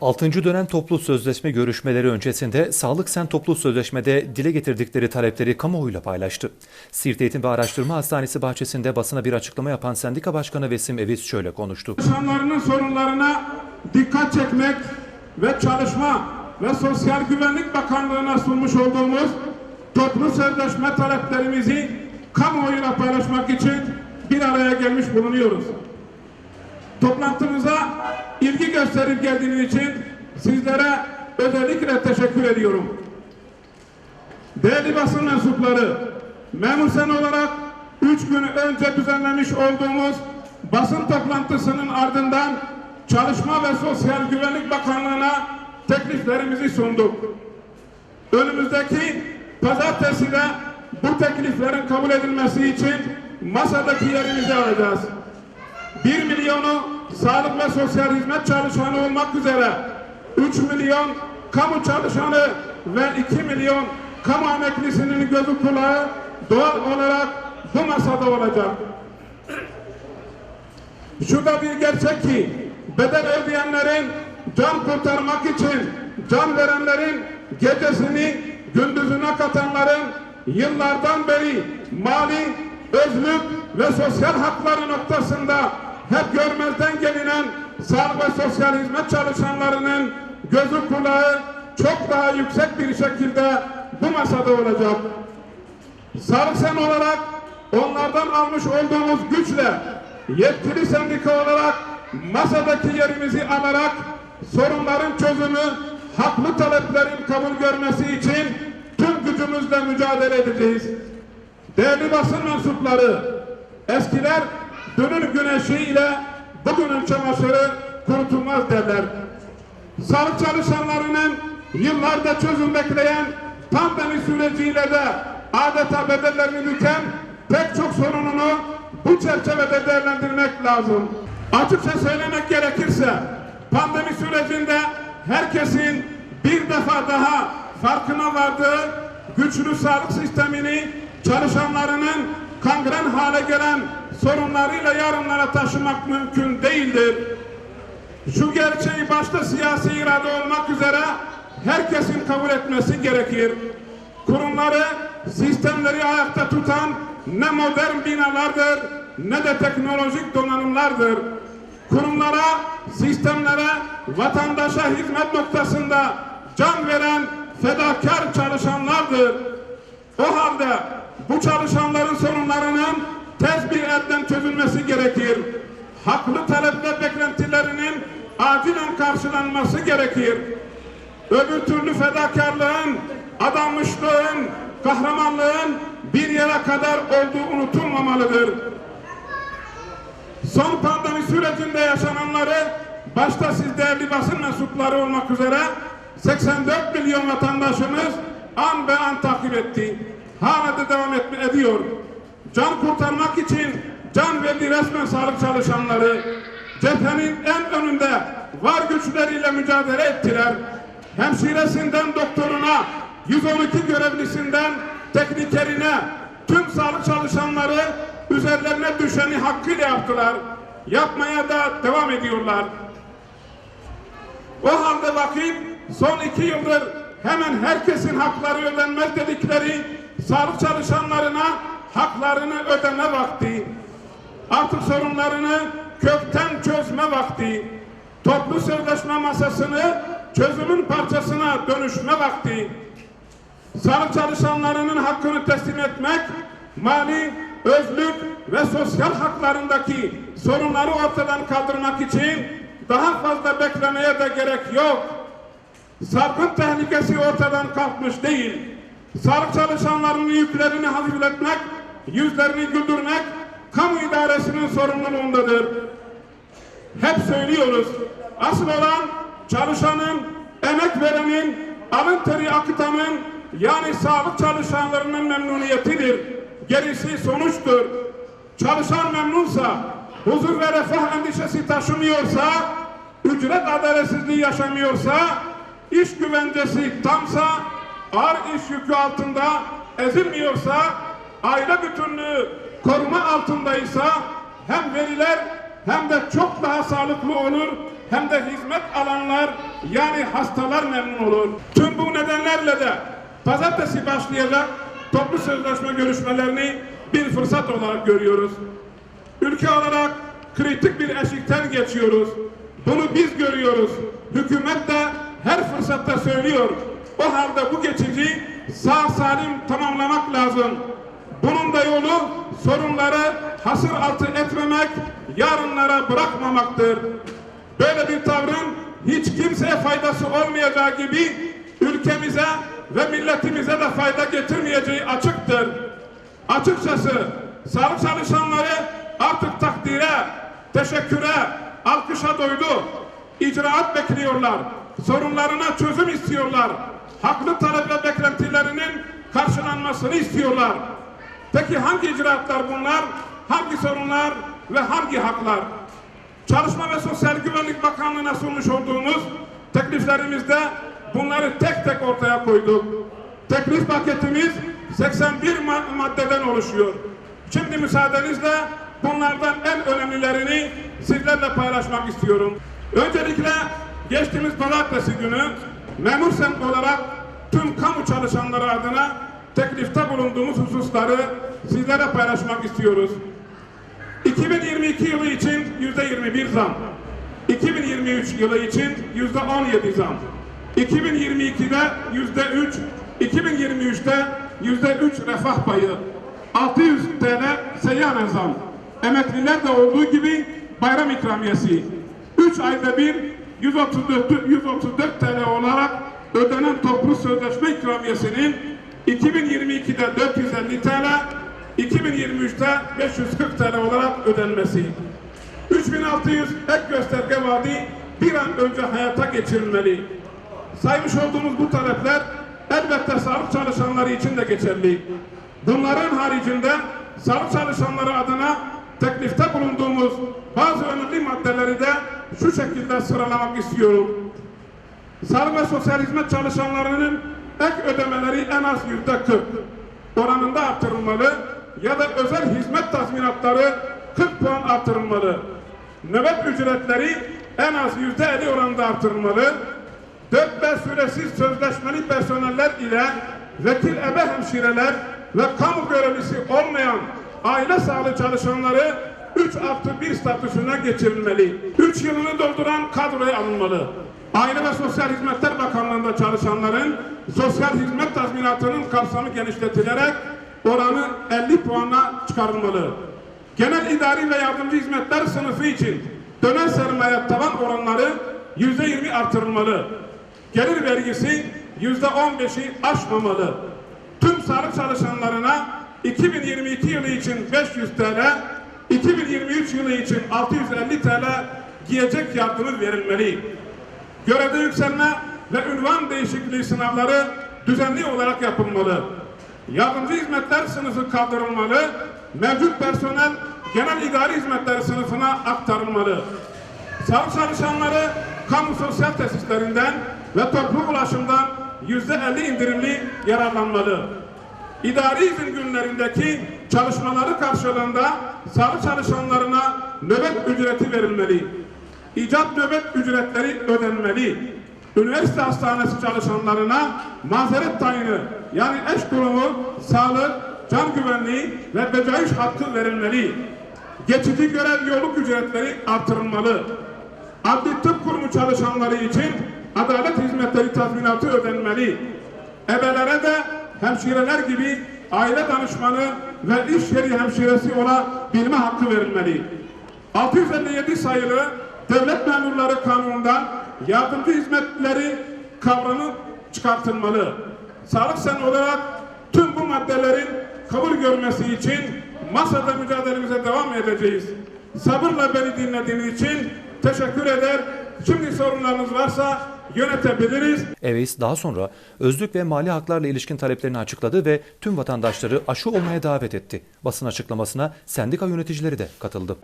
Altıncı dönem toplu sözleşme görüşmeleri öncesinde Sağlık Sen toplu sözleşmede dile getirdikleri talepleri kamuoyuyla paylaştı. Siirt Eğitim ve Araştırma Hastanesi bahçesinde basına bir açıklama yapan sendika başkanı Vesim Eviz şöyle konuştu. çalışanlarının sorunlarına dikkat çekmek ve Çalışma ve Sosyal Güvenlik Bakanlığı'na sunmuş olduğumuz toplu sözleşme taleplerimizi kamuoyuyla paylaşmak için bir araya gelmiş bulunuyoruz. Toplantımıza ilgi gösterip geldiğiniz için sizlere özellikle teşekkür ediyorum. Değerli basın mensupları, memur sen olarak üç gün önce düzenlemiş olduğumuz basın toplantısının ardından Çalışma ve Sosyal Güvenlik Bakanlığı'na tekliflerimizi sunduk. Önümüzdeki pazartesi de bu tekliflerin kabul edilmesi için masadaki yerimizi alacağız. 1 milyonu sağlık ve sosyal hizmet çalışanı olmak üzere 3 milyon kamu çalışanı ve 2 milyon kamu emeklisinin gözü kulağı doğal olarak bu masada olacak. Şu da bir gerçek ki bedel ödeyenlerin can kurtarmak için can verenlerin gecesini gündüzüne katanların yıllardan beri mali, özlük ve sosyal hakları noktasında hep görmezden gelinen sağlık ve sosyal hizmet çalışanlarının gözü kulağı çok daha yüksek bir şekilde bu masada olacak. Sağlık sen olarak onlardan almış olduğumuz güçle yetkili sendika olarak masadaki yerimizi alarak sorunların çözümü, haklı taleplerin kabul görmesi için tüm gücümüzle mücadele edeceğiz. Değerli basın mensupları, eskiler dünün güneşiyle bugünün çamaşırı kurutulmaz derler. Sağlık çalışanlarının yıllarda çözüm bekleyen pandemi süreciyle de adeta bedellerini büken pek çok sorununu bu çerçevede değerlendirmek lazım. Açıkça söylemek gerekirse pandemi sürecinde herkesin bir defa daha farkına vardığı güçlü sağlık sistemini çalışanlarının kangren hale gelen sorunlarıyla yarınlara taşımak mümkün değildir. Şu gerçeği başta siyasi irade olmak üzere herkesin kabul etmesi gerekir. Kurumları, sistemleri ayakta tutan ne modern binalardır ne de teknolojik donanımlardır. Kurumlara, sistemlere, vatandaşa hizmet noktasında can veren fedakar çalışanlardır. O halde bu çalışanların sorunlarının tez bir elden çözülmesi gerekir. Haklı talep ve beklentilerinin acilen karşılanması gerekir. Öbür türlü fedakarlığın, adanmışlığın, kahramanlığın bir yere kadar olduğu unutulmamalıdır. Son pandemi sürecinde yaşananları başta siz değerli basın mensupları olmak üzere 84 milyon vatandaşımız an be an takip etti. Hala da devam etme, ediyor. Can kurtarmak için can verdi resmen sağlık çalışanları. Cephenin en önünde var güçleriyle mücadele ettiler. Hemşiresinden doktoruna, 112 görevlisinden teknikerine, tüm sağlık çalışanları üzerlerine düşeni hakkıyla yaptılar. Yapmaya da devam ediyorlar. O halde vakit son iki yıldır hemen herkesin hakları ödenmez dedikleri sağlık çalışanlarına haklarını ödeme vakti. Artık sorunlarını kökten çözme vakti. Toplu sözleşme masasını çözümün parçasına dönüşme vakti. Sağlık çalışanlarının hakkını teslim etmek, mali, özlük ve sosyal haklarındaki sorunları ortadan kaldırmak için daha fazla beklemeye de gerek yok. Salgın tehlikesi ortadan kalkmış değil. Sağlık çalışanlarının yüklerini hafifletmek, yüzlerini güldürmek kamu idaresinin sorumluluğundadır. Hep söylüyoruz. Asıl olan çalışanın, emek verenin, alın teri akıtanın yani sağlık çalışanlarının memnuniyetidir. Gerisi sonuçtur. Çalışan memnunsa, huzur ve refah endişesi taşımıyorsa, ücret adaletsizliği yaşamıyorsa, iş güvencesi tamsa, ağır iş yükü altında ezilmiyorsa, aile bütünlüğü koruma altındaysa, hem veriler hem de çok daha sağlıklı olur hem de hizmet alanlar yani hastalar memnun olur. Tüm bu nedenlerle de pazartesi başlayacak toplu sözleşme görüşmelerini bir fırsat olarak görüyoruz. Ülke olarak kritik bir eşikten geçiyoruz. Bunu biz görüyoruz. Hükümet de her fırsatta söylüyor. Halde bu geçici sağ salim tamamlamak lazım. Bunun da yolu sorunları hasır altı etmemek, yarınlara bırakmamaktır. Böyle bir tavrın hiç kimseye faydası olmayacağı gibi ülkemize ve milletimize de fayda getirmeyeceği açıktır. Açıkçası sağlık çalışanları artık takdire, teşekküre, alkışa doydu. İcraat bekliyorlar. Sorunlarına çözüm istiyorlar. Haklı talep ve beklentilerinin karşılanmasını istiyorlar. Peki hangi icraatlar bunlar? Hangi sorunlar ve hangi haklar? Çalışma ve Sosyal Güvenlik Bakanlığı'na sunmuş olduğumuz tekliflerimizde bunları tek tek ortaya koyduk. Teklif paketimiz 81 ma- maddeden oluşuyor. Şimdi müsaadenizle bunlardan en önemlilerini sizlerle paylaşmak istiyorum. Öncelikle geçtiğimiz pazartesi günü memur sen olarak tüm kamu çalışanları adına teklifte bulunduğumuz hususları sizlere paylaşmak istiyoruz. 2022 yılı için yüzde 21 zam. 2023 yılı için yüzde 17 zam. 2022'de yüzde 3, 2023'te yüzde 3 refah payı. 600 TL seyyanen zam. Emekliler de olduğu gibi bayram ikramiyesi. 3 ayda bir 134, 134 TL olarak ödenen toplu sözleşme ikramiyesinin 2022'de 450 TL, 2023'te 540 TL olarak ödenmesi. 3600 ek gösterge vaadi bir an önce hayata geçirilmeli. Saymış olduğumuz bu talepler elbette sağlık çalışanları için de geçerli. Bunların haricinde sağlık çalışanları adına teklifte bulunduğumuz bazı önemli maddeleri de şu şekilde sıralamak istiyorum. Sağlık ve sosyal hizmet çalışanlarının ek ödemeleri en az yüzde 40 oranında artırılmalı ya da özel hizmet tazminatları 40 puan artırılmalı. Nöbet ücretleri en az yüzde 50 oranında artırılmalı. 4-5 süresiz sözleşmeli personeller ile vekil ebe hemşireler ve kamu görevlisi olmayan aile sağlığı çalışanları 3 artı 1 statüsüne geçirilmeli. 3 yılını dolduran kadroya alınmalı. Aile ve Sosyal Hizmetler Bakanlığı'nda çalışanların sosyal hizmet tazminatının kapsamı genişletilerek oranı 50 puana çıkarılmalı. Genel idari ve yardımcı hizmetler sınıfı için dönem sermaye tavan oranları %20 artırılmalı. Gelir vergisi %15'i aşmamalı. Tüm sağlık çalışanlarına 2022 yılı için 500 TL, 2023 yılı için 650 TL giyecek yardımı verilmeli. Görevde yükselme ve ünvan değişikliği sınavları düzenli olarak yapılmalı. Yardımcı hizmetler sınıfı kaldırılmalı. Mevcut personel genel idari hizmetler sınıfına aktarılmalı. Sağlık çalışanları kamu sosyal tesislerinden ve toplu ulaşımdan yüzde elli indirimli yararlanmalı. İdari izin günlerindeki çalışmaları karşılığında sağlık çalışanlarına nöbet ücreti verilmeli. İcat nöbet ücretleri ödenmeli. Üniversite hastanesi çalışanlarına mazeret tayini yani eş durumu, sağlık, can güvenliği ve becaiş hakkı verilmeli. Geçici görev yoluk ücretleri artırılmalı. Adli tıp kurumu çalışanları için adalet hizmetleri tazminatı ödenmeli. Ebelere de hemşireler gibi aile danışmanı ve iş yeri hemşiresi olabilme hakkı verilmeli. 657 sayılı Devlet Memurları Kanunu'ndan yardımcı hizmetleri kavramı çıkartılmalı. Sağlık sen olarak tüm bu maddelerin kabul görmesi için masada mücadelemize devam edeceğiz. Sabırla beni dinlediğiniz için teşekkür eder. Şimdi sorunlarınız varsa yönetebiliriz. Eveis daha sonra özlük ve mali haklarla ilişkin taleplerini açıkladı ve tüm vatandaşları aşı olmaya davet etti. Basın açıklamasına sendika yöneticileri de katıldı.